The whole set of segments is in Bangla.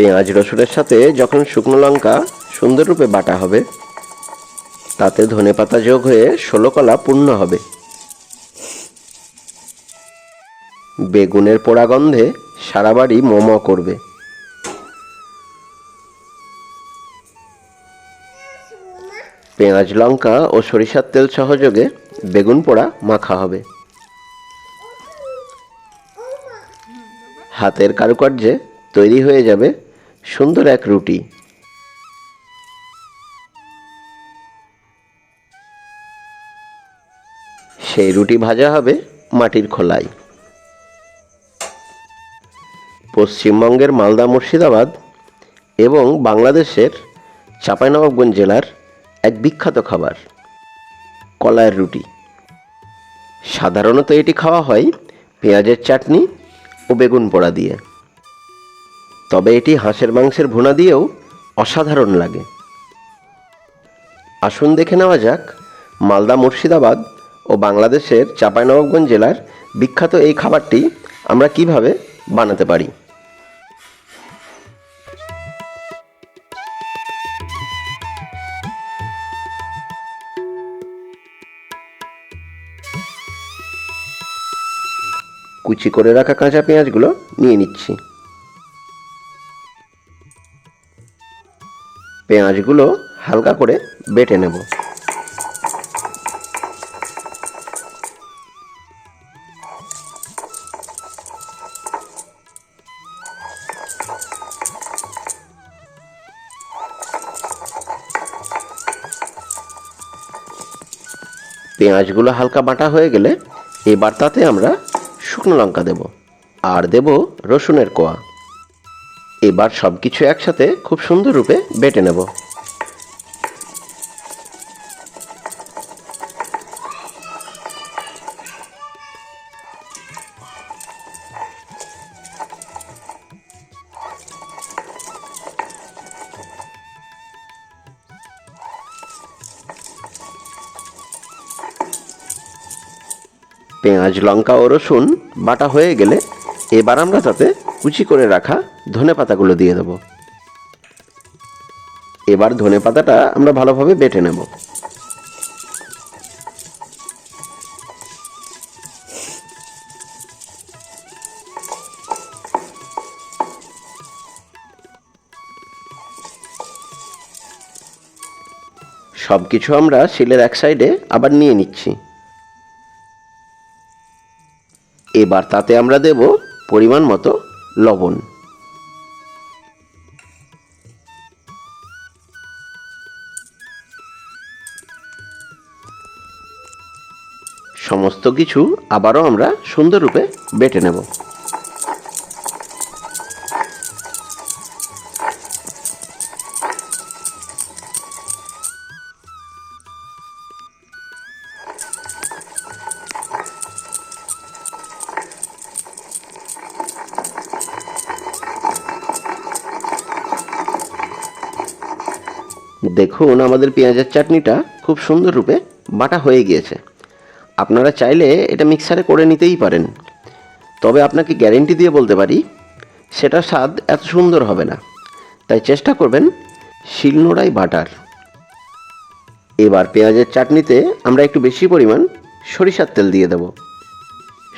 পেঁয়াজ, রসুনের সাথে যখন শুকনো লঙ্কা সুন্দররূপে বাটা হবে, তাতে ধনেপাতা যোগ হয়ে ষোলো কলা পূর্ণ হবে। বেগুনের পোড়া গন্ধে সারা বাড়ি মোম করবে। পেঁয়াজ, লঙ্কা ও সরিষার তেল সহযোগে বেগুন পোড়া মাখা হবে। হাতের কারুকার্যে তৈরি হয়ে যাবে সুন্দর এক রুটি। সেই রুটি ভাজা হবে মাটির খোলায়। পশ্চিমবঙ্গের মালদা মুর্শিদাবাদ এবং বাংলাদেশের চাঁপাইনবাবগঞ্জ জেলার এক বিখ্যাত খাবার, কলাইয়ের রুটি। সাধারণত এটি খাওয়া হয় পেঁয়াজের চাটনি ও বেগুন পোড়া দিয়ে। তবে এটি হাঁসের মাংসের ভুনা দিয়েও অসাধারণ লাগে। আসুন দেখে নেওয়া যাক, মালদা মুর্শিদাবাদ ও বাংলাদেশের চাঁপাইনবাবগঞ্জ জেলার বিখ্যাত এই খাবারটি আমরা কীভাবে বানাতে পারি। কুচি করে রাখা কাঁচা পেঁয়াজগুলো নিয়ে নিচ্ছি। পেঁয়াজগুলো হালকা করে বেটে নেব। পেঁয়াজগুলো হালকা বাটা হয়ে গেলে এবার তাতে আমরা শুকনো লঙ্কা দেব। আর দেব রসুনের কোয়া। এবার সব কিছু একসাথে খুব সুন্দর রূপে বেটে নেব। পেঁয়াজ, লঙ্কা ও রসুন বাটা হয়ে গেলে এবার আমরা তাতে কুচি করে রাখা ধনে পাতাগুলো দিয়ে দেব। এবার ধনে পাতাটা আমরা ভালোভাবে বেটে নেব। সব কিছু আমরা শিলের এক সাইডে আবার নিয়ে নিচ্ছি। এবার তাতে আমরা দেব পরিমাণ মতো লবণ। সমস্ত কিছু আবারও আমরা সুন্দররূপে বেটে নেব। দেখুন, আমাদের পেঁয়াজের চাটনিটা খুব সুন্দর রূপে বাটা হয়ে গিয়েছে। আপনারা চাইলে এটা মিক্সারে করে নিতেই পারেন। তবে আপনাকে গ্যারেন্টি দিয়ে বলতে পারি, সেটা স্বাদ এত সুন্দর হবে না। তাই চেষ্টা করবেন শিলনোড়াই বাটার। এবার পেঁয়াজের চাটনিতে আমরা একটু বেশি পরিমাণ সরিষার তেল দিয়ে দেব।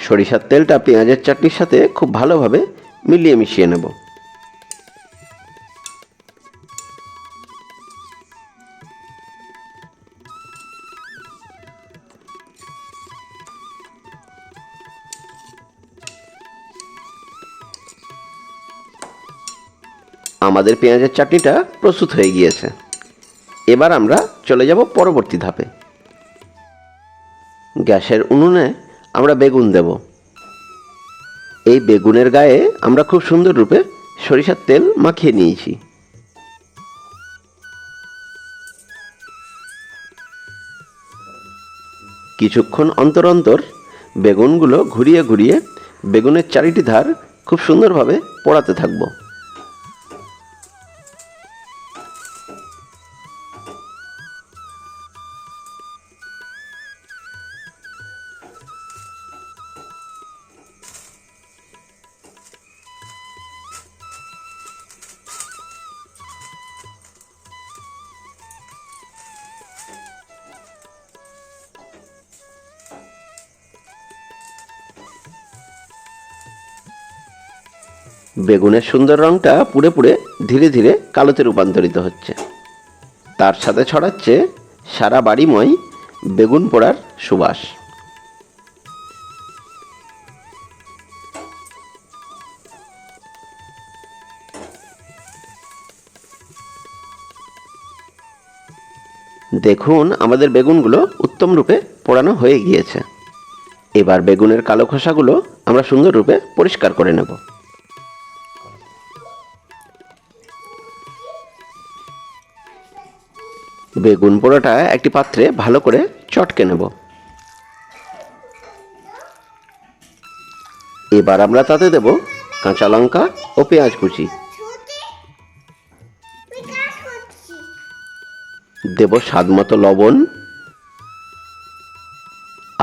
সরিষার তেলটা পেঁয়াজের চাটনির সাথে খুব ভালোভাবে মিলিয়ে মিশিয়ে নেব। আমাদের পেঁয়াজের চাটনিটা প্রস্তুত হয়ে গিয়েছে। এবার আমরা চলে যাব পরবর্তী ধাপে। গ্যাসের উনুনে আমরা বেগুন দেব। এই বেগুনের গায়ে আমরা খুব সুন্দর রূপে সরিষার তেল মাখিয়ে নিয়েছি। কিছুক্ষণ অন্তর অন্তর বেগুনগুলো ঘুরিয়ে ঘুরিয়ে বেগুনের চারিটি ধার খুব সুন্দরভাবে পোড়াতে থাকব। বেগুনের সুন্দর রঙটা পুড়ে পুড়ে ধীরে ধীরে কালোতে রূপান্তরিত হচ্ছে। তার সাথে ছড়াচ্ছে সারা বাড়িময় বেগুন পোড়ার সুবাস। দেখুন, আমাদের বেগুনগুলো উত্তম রূপে পোড়ানো হয়ে গিয়েছে। এবার বেগুনের কালো খোসাগুলো আমরা সুন্দর রূপে পরিষ্কার করে নেব। বেগুন পোড়াটা একটি পাত্রে ভালো করে চটকে নেব। এবার আমরা তাতে দেব কাঁচা লঙ্কা ও পেঁয়াজ কুচি। দেব স্বাদ মতো লবণ।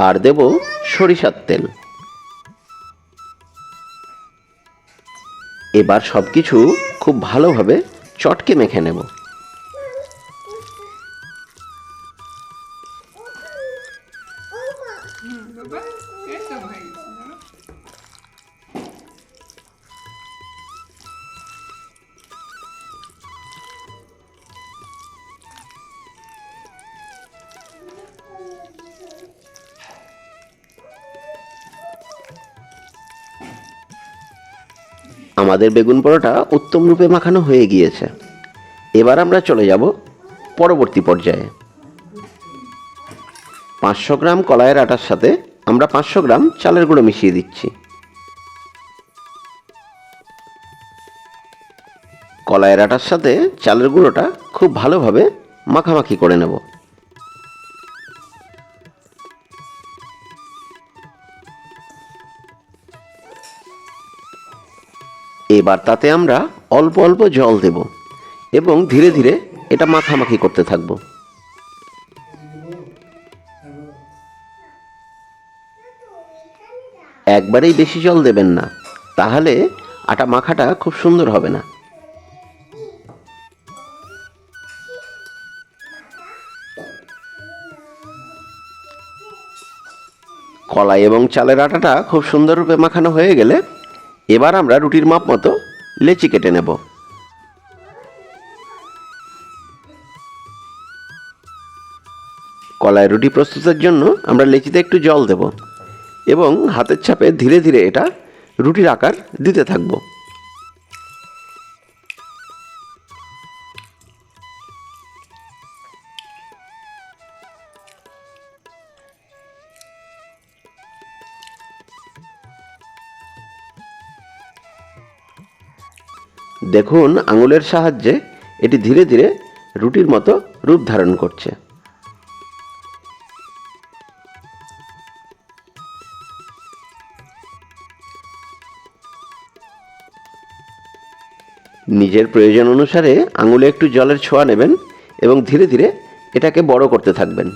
আর দেব সরিষার তেল। এবার সব কিছু খুব ভালোভাবে চটকে মেখে নেব। আমাদের বেগুন পরোটা উত্তম রূপে মাখানো হয়ে গিয়েছে। এবার আমরা চলে যাব পরবর্তী পর্যায়ে। পাঁচশো গ্রাম কলাইয়ের আটার সাথে আমরা পাঁচশো গ্রাম চালের গুঁড়ো মিশিয়ে দিচ্ছি। কলাইয়ের আটার সাথে চালের গুঁড়োটা খুব ভালোভাবে মাখামাখি করে নেব। এবার তাতে আমরা অল্প অল্প জল দেব এবং ধীরে ধীরে এটা মাখামাখি করতে থাকব। একবারেই বেশি জল দেবেন না, তাহলে আটা মাখাটা খুব সুন্দর হবে না। কলাই এবং চালের আটাটা খুব সুন্দররূপে মাখানো হয়ে গেলে এবার আমরা রুটির মাপ মতো লেচি কেটে নেব। কলাই রুটি প্রস্তুতের জন্য আমরা লেচিতে একটু জল দেব। এবং হাতের চাপে ধীরে ধীরে এটা রুটির আকার দিতে থাকব। দেখুন, আঙুলের সাহায্যে এটি ধীরে ধীরে রুটির মতো রূপ ধারণ করছে। নিজের প্রয়োজন অনুসারে আঙুলে একটু জলের ছোঁয়া নেবেন এবং ধীরে ধীরে এটাকে বড় করতে থাকবেন।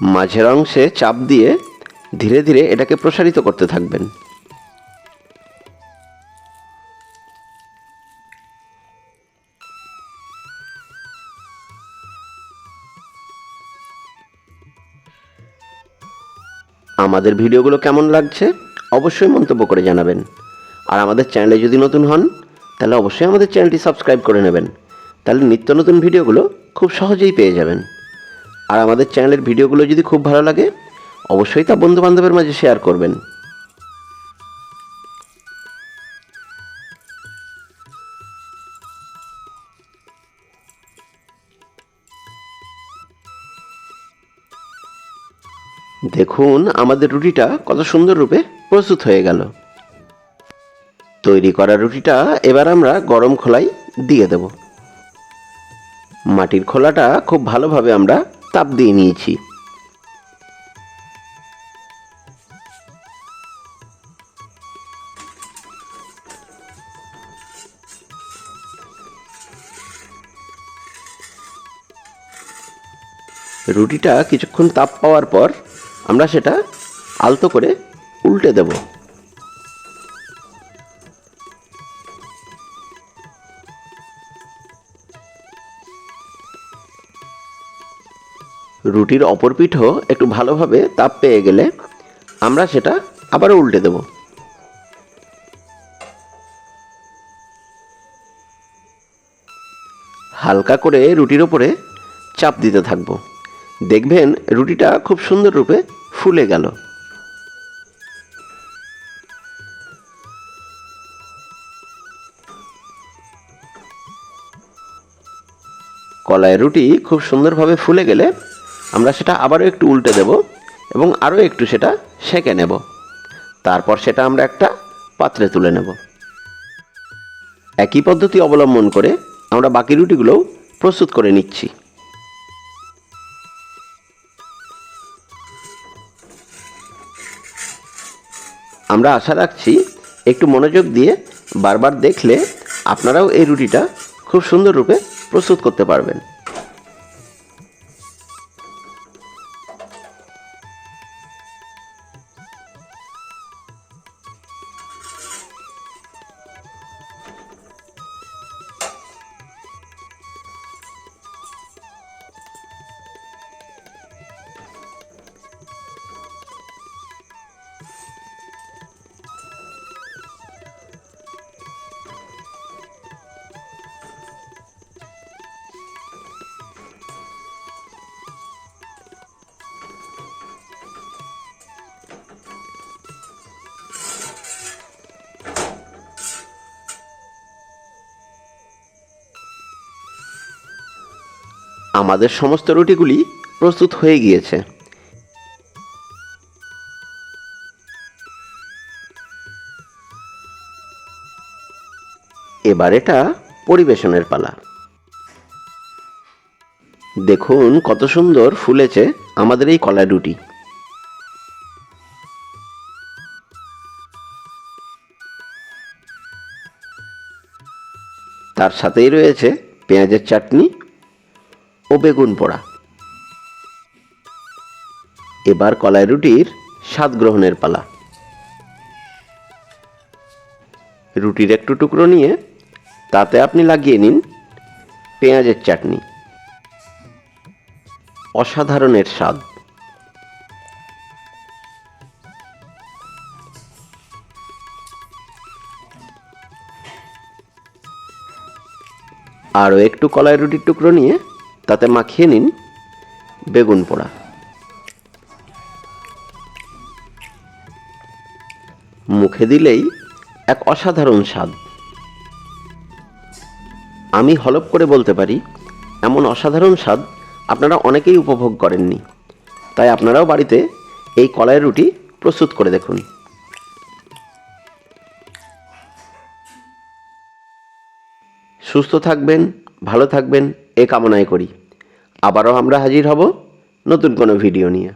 মাঝের অংশে চাপ দিয়ে ধীরে ধীরে এটাকে প্রসারিত করতে থাকবেন। আমাদের ভিডিওগুলো কেমন লাগছে অবশ্যই মন্তব্য করে জানাবেন। আর আমাদের চ্যানেলে যদি নতুন হন, তাহলে অবশ্যই আমাদের চ্যানেলটি সাবস্ক্রাইব করে নেবেন। তাহলে নিত্য নতুন ভিডিওগুলো খুব সহজেই পেয়ে যাবেন। আর আমাদের চ্যানেলের ভিডিওগুলো যদি খুব ভালো লাগে, অবশ্যই তা বন্ধুবান্ধবের মাঝে শেয়ার করবেন। দেখুন, আমাদের রুটিটা কত সুন্দর রূপে প্রস্তুত হয়ে গেল। তৈরি করা রুটিটা এবার আমরা গরম খোলাই দিয়ে দেব। মাটির খোলাটা খুব ভালোভাবে আমরা তাপ দিয়ে নিয়েছি। রুটিটা কিছুক্ষণ তাপ পাওয়ার পর আমরা সেটা আলতো করে উল্টে দেব। রুটির অপর পিঠও একটু ভালোভাবে তাপ পেয়ে গেলে আমরা সেটা আবারও উল্টে দেব। হালকা করে রুটির ওপরে চাপ দিতে থাকব। দেখবেন রুটিটা খুব সুন্দর রূপে ফুলে গেল। কলাইয়ের রুটি খুব সুন্দরভাবে ফুলে গেলে আমরা সেটা আবারও একটু উল্টে দেব এবং আরও একটু সেটা সেঁকে নেব। তারপর সেটা আমরা একটা পাত্রে তুলে নেব। একই পদ্ধতি অবলম্বন করে আমরা বাকি রুটিগুলোও প্রস্তুত করে নিচ্ছি। আমরা আশা রাখছি একটু মনোযোগ দিয়ে বারবার দেখলে আপনারাও এই রুটিটা খুব সুন্দর রূপে প্রস্তুত করতে পারবেন। আমাদের সমস্ত রুটিগুলি প্রস্তুত হয়ে গিয়েছে। এবার এটা পরিবেশনের পালা। দেখুন কত সুন্দর ফুলেছে আমাদের এই কলা রুটি। তার সাথেই রয়েছে পেঁয়াজের চাটনি বেগুন পোড়া। এবার কলাই রুটির স্বাদ গ্রহণের পালা। রুটির একটু টুকরো নিয়ে তাতে আপনি লাগিয়ে নিন পেঁয়াজের চাটনি। অসাধারণের স্বাদ। আরও একটু কলাই রুটির টুকরো নিয়ে তাতে মাখিয়ে নিন বেগুন পোড়া। মুখে দিলেই এক অসাধারণ স্বাদ। আমি হলপ করে বলতে পারি, এমন অসাধারণ স্বাদ আপনারা অনেকেই উপভোগ করেননি। তাই আপনারাও বাড়িতে এই কলাই রুটি প্রস্তুত করে দেখুন। সুস্থ থাকবেন ভালো থাকবেন এ কামনাই করি। আবারও আমরা হাজির হব নতুন কোনো ভিডিও নিয়ে।